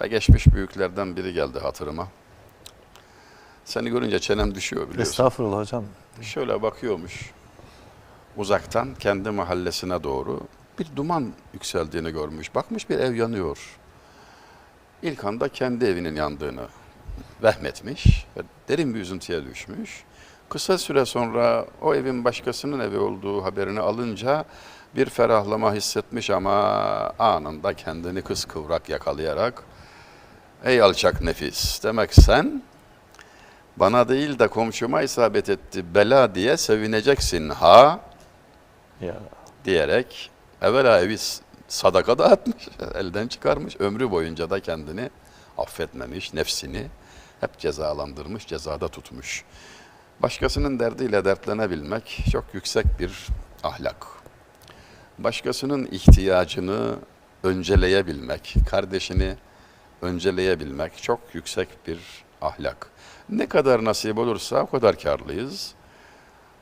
Ve geçmiş büyüklerden biri geldi hatırıma. Seni görünce çenem düşüyor biliyorsun. Estağfurullah hocam. Şöyle bakıyormuş. Uzaktan kendi mahallesine doğru bir duman yükseldiğini görmüş. Bakmış bir ev yanıyor. İlk anda kendi evinin yandığını vehmetmiş ve derin bir üzüntüye düşmüş. Kısa süre sonra o evin başkasının evi olduğu haberini alınca bir ferahlama hissetmiş ama anında kendini kıskıvrak yakalayarak Ey alçak nefis demek sen bana değil de komşuma isabet etti bela diye sevineceksin ha Ya diyerek evvela evi sadaka dağıtmış, elden çıkarmış. Ömrü boyunca da kendini affetmemiş, nefsini hep cezalandırmış, cezada tutmuş. Başkasının derdiyle dertlenebilmek çok yüksek bir ahlak. Başkasının ihtiyacını önceleyebilmek, kardeşini önceleyebilmek çok yüksek bir ahlak. Ne kadar nasip olursa o kadar karlıyız.